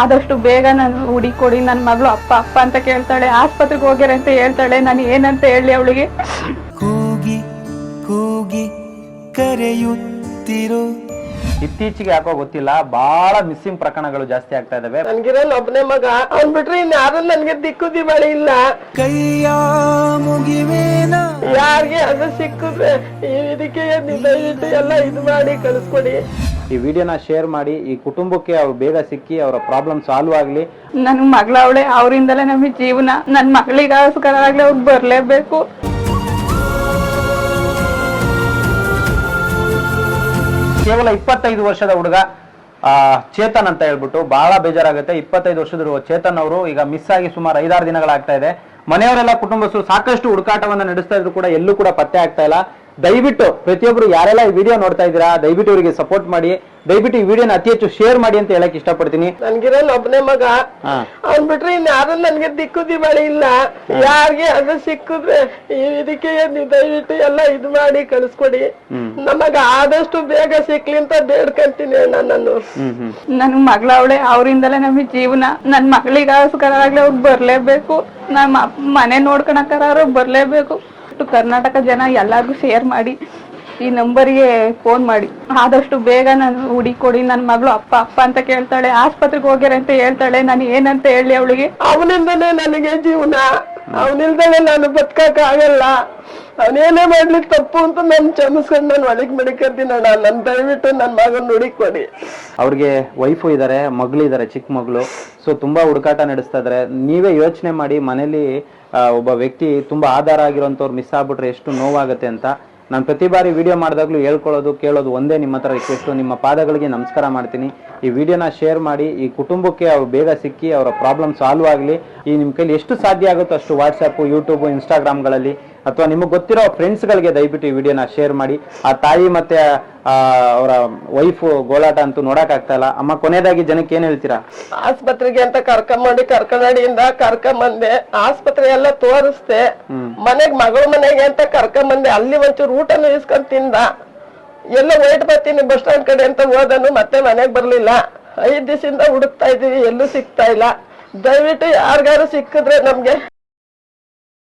ಆದಷ್ಟು ಬೇಗ ನಾನು ಹುಡಿಕೊಡಿ ನನ್ನ ಮಗಳು ಅಪ್ಪ ಅಪ್ಪ ಅಂತ ಕೇಳ್ತಾಳೆ ಆಸ್ಪತ್ರೆಗೆ ಹೋಗ್ಯಾರೆ ಅಂತ ಹೇಳ್ತಾಳೆ ನಾನು ಏನಂತ ಹೇಳಿ ಅವಳಿಗೆ? ಕೂಗಿ ಕೂಗಿ ಕರೆಯುತ್ತಿರು. ಇತ್ತೀಚೆಗೆ ಯಾಕೋ ಗೊತ್ತಿಲ್ಲ ಬಹಳ ಮಿಸ್ಸಿಂಗ್ ಪ್ರಕರಣಗಳು ಜಾಸ್ತಿ ಆಗ್ತಾ ಇದಾವೆ. ನನ್ಗಿರೋನ್ ಒಬ್ಬನೇ ಮಗ ಅವ್ನ್ ಬಿಟ್ರೆ ಇನ್ ಯಾರು ನನ್ಗೆ ದಿಕ್ಕು ದಿವಳಿ ಇಲ್ಲ. ಕೈಯ ಮುಗಿವೇನ? ಯಾರಿಗೆ ಅದು ಸಿಕ್ಕಿದ್ರೆ ಇದಕ್ಕೆ ಎಲ್ಲ ಇದು ಮಾಡಿ ಕಳಿಸ್ಕೊಡಿ. ಈ ವಿಡಿಯೋನ ಶೇರ್ ಮಾಡಿ ಈ ಕುಟುಂಬಕ್ಕೆ ಅವ್ರು ಬೇಗ ಸಿಕ್ಕಿ ಅವರ ಪ್ರಾಬ್ಲಮ್ ಸಾಲ್ವ್ ಆಗ್ಲಿ. ನನ್ನ ಮಗಳವಳೆ ಅವರಿಂದಲೇ ನಮಗೆ ಜೀವನ. ನನ್ನ ಮಗಳಿಗೋಸ್ಕರ ಆಗ್ಲಿ ಅವ್ರು ಬರಲೇಬೇಕು. ಕೇವಲ ಇಪ್ಪತ್ತೈದು ವರ್ಷದ ಹುಡುಗ ಆ, ಚೇತನ್ ಅಂತ ಹೇಳ್ಬಿಟ್ಟು ಬಹಳ ಬೇಜಾರಾಗುತ್ತೆ. ಇಪ್ಪತ್ತೈದು ವರ್ಷದ ಚೇತನ್ ಅವರು ಈಗ ಮಿಸ್ ಆಗಿ ಸುಮಾರು ಐದಾರು ದಿನಗಳಾಗ್ತಾ ಇದೆ. ಮನೆಯವರೆಲ್ಲ ಕುಟುಂಬಸ್ಥರು ಸಾಕಷ್ಟು ಹುಡುಕಾಟವನ್ನ ನಡೆಸ್ತಾ ಇದ್ರು ಕೂಡ ಎಲ್ಲೂ ಕೂಡ ಪತ್ತೆ ಆಗ್ತಾ ಇಲ್ಲ. ದಯವಿಟ್ಟು ಪ್ರತಿಯೊಬ್ಬರು ಯಾರೆಲ್ಲ ಈ ವಿಡಿಯೋ ನೋಡ್ತಾ ಇದ್ದೀರಾ ದಯವಿಟ್ಟು ಇವರಿಗೆ ಸಪೋರ್ಟ್ ಮಾಡಿ ದಯವಿಟ್ಟು ಈ ವಿಡಿಯೋನ ಅತಿ ಹೆಚ್ಚು ಶೇರ್ ಮಾಡಿ ಅಂತ ಹೇಳಕ್ ಇಷ್ಟಪಡ್ತೀನಿ. ನನ್ಗಿರಲ್ಲ ಒಬ್ಬನೇ ಮಗ. ಅವ್ನ್ ಬಿಟ್ರೆ ಇನ್ ಯಾರು ನನ್ಗೆ ದಿಕ್ಕು ದಿವಾಳಿ ಇಲ್ಲ. ಯಾರಿಗೆ ಅದು ಸಿಕ್ಕಿದ್ರೆ ಇದಕ್ಕೆ ನೀವು ದಯವಿಟ್ಟು ಎಲ್ಲ ಇದು ಮಾಡಿ ಕಳಿಸ್ಕೊಡಿ. ನಮಗ ಆದಷ್ಟು ಬೇಗ ಸಿಕ್ಲಿ ಅಂತ ಬೇಡ್ಕಂತೀನಿ ನನ್ನನ್ನು ನನ್. ಮಗಳ ಅವಳೆ ಅವರಿಂದಲೇ ನಮಗೆ ಜೀವನ. ನನ್ ಮಗಳಿಗೋಸ್ಕರ ಆಗ್ಲಿ ಅವ್ರು ಬರ್ಲೇಬೇಕು. ನಮ್ಮ ಮನೆ ನೋಡ್ಕೊಳಕರ ಬರಲೇಬೇಕು. ಅಷ್ಟು ಕರ್ನಾಟಕ ಜನ ಎಲ್ಲರಿಗೂ ಶೇರ್ ಮಾಡಿ ಈ ನಂಬರ್ಗೆ ಫೋನ್ ಮಾಡಿ. ಆದಷ್ಟು ಬೇಗ ನಾನು ಹುಡುಕೊಡಿ ನನ್ನ ಮಗಳು ಅಪ್ಪ ಅಪ್ಪ ಅಂತ ಕೇಳ್ತಾಳೆ ಆಸ್ಪತ್ರೆಗೆ ಹೋಗ್ಯಾರ ಅಂತ ಹೇಳ್ತಾಳೆ ನಾನು ಏನಂತ ಹೇಳಿ ಅವಳಿಗೆ? ಅವನಿಂದನೇ ನನಗೆ ಜೀವನ ಅವನಿಲ್ದನೆ ನಾನು ಬದುಕಕ್ ಆಗಲ್ಲ. ಅವನೇನೇ ಮಾಡ್ಲಿಕ್ಕೆ ತಪ್ಪು ಅಂತ ನಾನು ಕ್ಷಮಿಸ್ಕೊಂಡು ನಾನು ಒಳಗ್ ಮಡಿಕರ್ತೀನಣ್ಣ ನನ್ ದಯವಿಟ್ಟು ನನ್ ಮಗನ ಹುಡಿಕೊಡಿ ಅವ್ರಿಗೆ ವೈಫು ಇದ್ದಾರೆ ಮಗಳಿದ್ದಾರೆ ಚಿಕ್ಕ ಮಗಳು. ಸೊ ತುಂಬಾ ಹುಡುಕಾಟ ನಡೆಸ್ತಾ ಇದಾರೆ. ನೀವೇ ಯೋಚನೆ ಮಾಡಿ ಮನೇಲಿ ಒಬ್ಬ ವ್ಯಕ್ತಿ ತುಂಬಾ ಆಧಾರ ಆಗಿರೋಂಥವ್ರು ಮಿಸ್ ಆಗ್ಬಿಟ್ರೆ ಎಷ್ಟು ನೋವಾಗುತ್ತೆ ಅಂತ ನಾನು ಪ್ರತಿ ಬಾರಿ ವಿಡಿಯೋ ಮಾಡಿದಾಗಲೂ ಹೇಳ್ಕೊಳ್ಳೋದು, ಕೇಳೋದು ಒಂದೇ ನಿಮ್ಮ ಹತ್ರ ರಿಕ್ವೆಸ್ಟು ನಿಮ್ಮ ಪಾದಗಳಿಗೆ ನಮಸ್ಕಾರ ಮಾಡ್ತೀನಿ. ಈ ವಿಡಿಯೋನ ಶೇರ್ ಮಾಡಿ, ಈ ಕುಟುಂಬಕ್ಕೆ ಅವ್ರು ಬೇಗ ಸಿಕ್ಕಿ, ಅವರ ಪ್ರಾಬ್ಲಮ್ ಸಾಲ್ವ್ ಆಗಲಿ ಈ ನಿಮ್ಮ ಕೈಲಿ ಎಷ್ಟು ಸಾಧ್ಯ ಆಗುತ್ತೋ ಅಷ್ಟು ವಾಟ್ಸಪ್ ಯೂಟ್ಯೂಬು ಇನ್ಸ್ಟಾಗ್ರಾಮ್ಗಳಲ್ಲಿ ಅಥವಾ ನಿಮಗೆ ಗೊತ್ತಿರೋ ಫ್ರೆಂಡ್ಸ್ಗಳಿಗೆ ದಯವಿಟ್ಟು ಈ ವಿಡಿಯೋನ ಶೇರ್ ಮಾಡಿ. ಆ ತಾಯಿ ಮತ್ತೆ ಆ, ಅವರ ವೈಫು ಗೋಳಾಟ ಅಂತೂ ನೋಡೋಕ್ಕಾಗ್ತಾ ಇಲ್ಲ. ಅಮ್ಮ ಕೊನೆಯದಾಗಿ ಜನಕ್ಕೆ ಏನು ಹೇಳ್ತೀರಾ? ಆಸ್ಪತ್ರೆಗೆ ಅಂತ ಕರ್ಕೊಂಬಂದು ಕರ್ಕನಾಡಿಯಿಂದ ಕರ್ಕೊಂಬಂದೆ ಆಸ್ಪತ್ರೆ ಎಲ್ಲ ತೋರಿಸ್ದೆ. ಮನೆಗೆ ಮಗಳ ಮನೆಗೆ ಅಂತ ಕರ್ಕೊಂಬಂದೆ ಅಲ್ಲಿ ಒಂಚೂರು ಊಟನೂ ಇಸ್ಕೊಂಡ್ ತಿಂದ. ಎಲ್ಲ ವೈಟ್ ಬರ್ತೀನಿ ಬಸ್ ಸ್ಟ್ಯಾಂಡ್ ಕಡೆ ಅಂತ ಹೋದನು ಮತ್ತೆ ಮನೆಗೆ ಬರಲಿಲ್ಲ. ಐದು ದಿವಸದಿಂದ ಹುಡುಕ್ತಾ ಇದ್ದೀವಿ ಎಲ್ಲೂ ಸಿಗ್ತಾ ಇಲ್ಲ. ದಯವಿಟ್ಟು ಯಾರಿಗಾರು ಸಿಕ್ಕಿದ್ರೆ ನಮ್ಗೆ